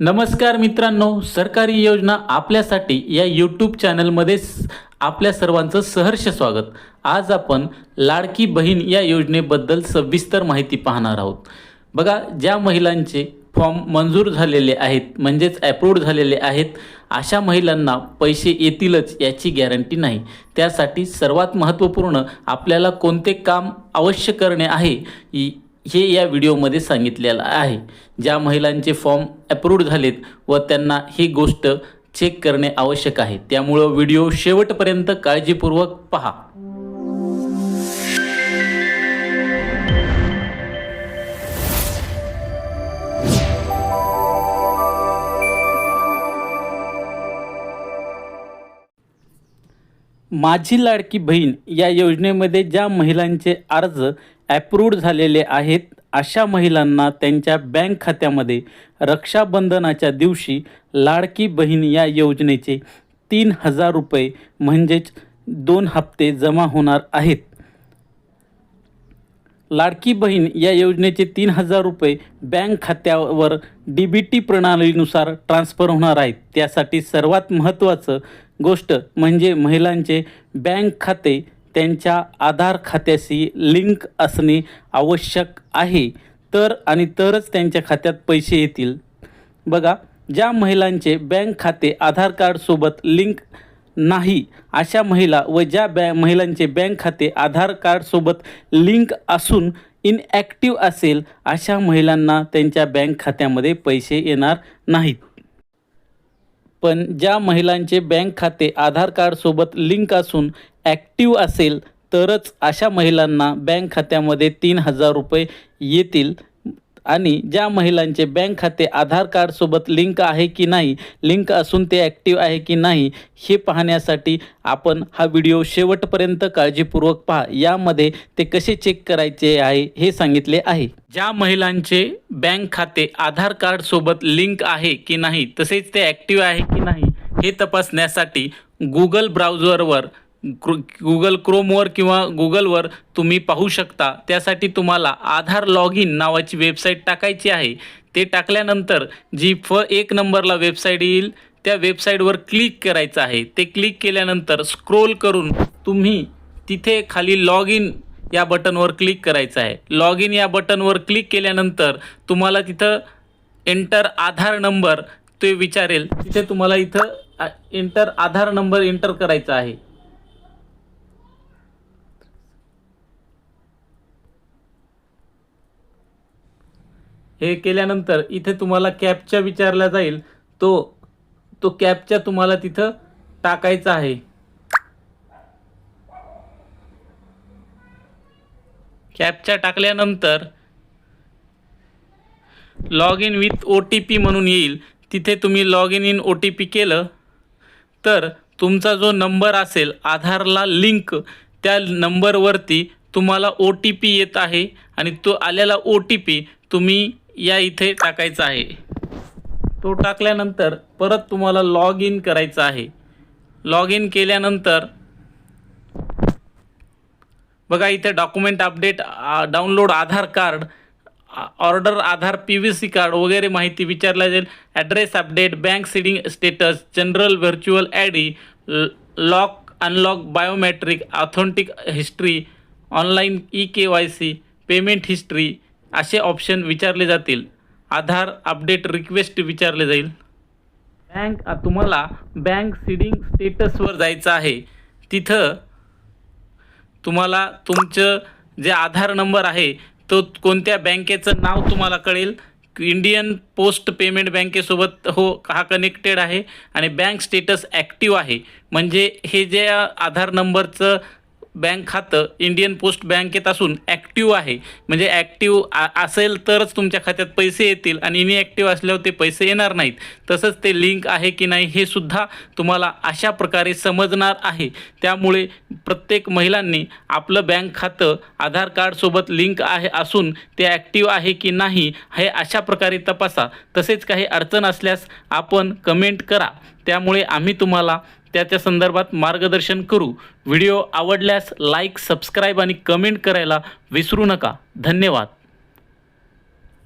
नमस्कार मित्रांनो सरकारी योजना आपल्यासाठी या यूट्यूब चॅनलमध्ये आपल्या सर्वांचं सहर्ष स्वागत. आज आपण लाडकी बहीण या योजनेबद्दल सविस्तर माहिती पाहणार आहोत. बघा ज्या महिलांचे फॉर्म मंजूर झालेले आहेत म्हणजेच ॲप्रूव्ड झालेले आहेत अशा महिलांना पैसे येतीलच याची गॅरंटी नाही. त्यासाठी सर्वात महत्त्वपूर्ण आपल्याला कोणते काम अवश्य करणे आहे हे या व्हिडिओमध्ये सांगितलेलं आहे. ज्या महिलांचे फॉर्म अप्रूव्ड झालेत व त्यांना ही गोष्ट चेक करणे आवश्यक आहे. त्यामुळं व्हिडिओ शेवटपर्यंत काळजीपूर्वक पहा. माझी लाडकी बहीण या योजनेमध्ये ज्या महिलांचे अर्ज ॲप्रूव्ड झालेले आहेत. अशा महिलांना त्यांच्या बँक खात्यामध्ये रक्षाबंधनाच्या दिवशी लाडकी बहीण या योजनेचे तीन हजार रुपये म्हणजेच दोन हप्ते जमा होणार आहेत. लाडकी बहीण या योजनेचे तीन हजार रुपये बँक खात्यावर डी बी टी प्रणालीनुसार ट्रान्स्फर होणार आहेत. त्यासाठी सर्वात महत्त्वाचं गोष्ट म्हणजे महिलांचे बँक खाते त्यांच्या आधार खात्याशी लिंक असणे आवश्यक आहे. तर आणि तरच त्यांच्या खात्यात पैसे येतील. बघा ज्या महिलांचे बँक खाते आधार कार्डसोबत लिंक नाही अशा महिला व ज्या बॅ महिलांचे बँक खाते आधार कार्डसोबत लिंक असून इनॲक्टिव्ह असेल अशा महिलांना त्यांच्या बँक खात्यामध्ये पैसे येणार नाहीत. पण ज्या महिलांचे बँक खाते आधार कार्डसोबत लिंक असून ॲक्टिव्ह असेल तरच अशा महिलांना बँक खात्यामध्ये तीन हजार रुपये येतील. आणि ज्या महिलांचे बँक खाते आधार कार्डसोबत लिंक आहे की नाही लिंक असून ते ॲक्टिव्ह आहे की नाही हे पाहण्यासाठी आपण हा व्हिडिओ शेवटपर्यंत काळजीपूर्वक पहा. यामध्ये ते कसे चेक करायचे आहे हे सांगितले आहे. ज्या महिलांचे बँक खाते आधार कार्डसोबत लिंक आहे की नाही तसेच ते ॲक्टिव्ह आहे की नाही हे तपासण्यासाठी गुगल ब्राउझरवर गुगल क्रोमवर किंवा गुगलवर तुम्ही पाहू शकता. त्यासाठी तुम्हाला आधार लॉग इन नावाची वेबसाईट टाकायची आहे. ते टाकल्यानंतर जी फ एक नंबरला वेबसाईट येईल त्या वेबसाईटवर क्लिक करायचं आहे. ते क्लिक केल्यानंतर स्क्रोल करून तुम्ही तिथे खाली लॉग इन या बटनवर क्लिक करायचं आहे. लॉग इन या बटनवर क्लिक केल्यानंतर तुम्हाला तिथं एंटर आधार नंबर ते विचारेल. तिथे तुम्हाला इथं एंटर आधार नंबर एंटर करायचा आहे. हे केल्यानंतर इथे तुम्हाला कॅपचा विचारला जाईल. तो तो कॅपचा तुम्हाला तिथं टाकायचा आहे. कॅपचा टाकल्यानंतर log in with O T P म्हणून येईल. तिथे तुम्ही log in in O T P केलं तर तुमचा जो नंबर असेल आधारला लिंक त्या नंबरवरती तुम्हाला ओ टी पी येत आहे आणि तो आलेला ओ टी पी तुम्ही या इथे टाकायचा आहे. तो टाकल्यानंतर परत तुम्हाला लॉग इन करायचं आहे. लॉग इन केल्यानंतर बघा इथे document update download Aadhaar card order Aadhaar P V C card वगैरे माहिती विचारल्या जाईल. Address update bank seeding status general virtual I D lock unlock biometric authentic history online e K Y C payment history असे option विचारले जातील. आधार update request विचारले जाईल. Bank तुम्हाला बँक सिडिंग स्टेटसवर जायचं आहे. तिथं तुम्हाला तुमचं जे आधार नंबर आहे तो कोणत्या बँकेचं नाव तुम्हाला कळेल. इंडियन पोस्ट पेमेंट बँकेसोबत हो हा कनेक्टेड आहे. आणि बँक स्टेटस ॲक्टिव्ह आहे. म्हणजे हे जे आधार नंबरचं बँक खातं इंडियन पोस्ट बँकेत असून ॲक्टिव्ह आहे. म्हणजे ॲक्टिव्ह असेल तरच तुमच्या खात्यात पैसे येतील आणि इनॲक्टिव्ह असल्यावर ते पैसे येणार नाहीत. तसंच ते लिंक आहे की नाही हे सुद्धा तुम्हाला अशा प्रकारे समजणार आहे. त्यामुळे प्रत्येक महिलांनी आपलं बँक खातं आधार कार्डसोबत लिंक आहे असून ते ॲक्टिव्ह आहे की नाही हे अशा प्रकारे तपासा. तसेच काही अडचण असल्यास आपण कमेंट करा. त्यामुळे आम्ही तुम्हाला त्याच्या संदर्भात मार्गदर्शन करू. व्हिडिओ आवडल्यास लाईक सबस्क्राईब आणि कमेंट करायला विसरू नका. धन्यवाद.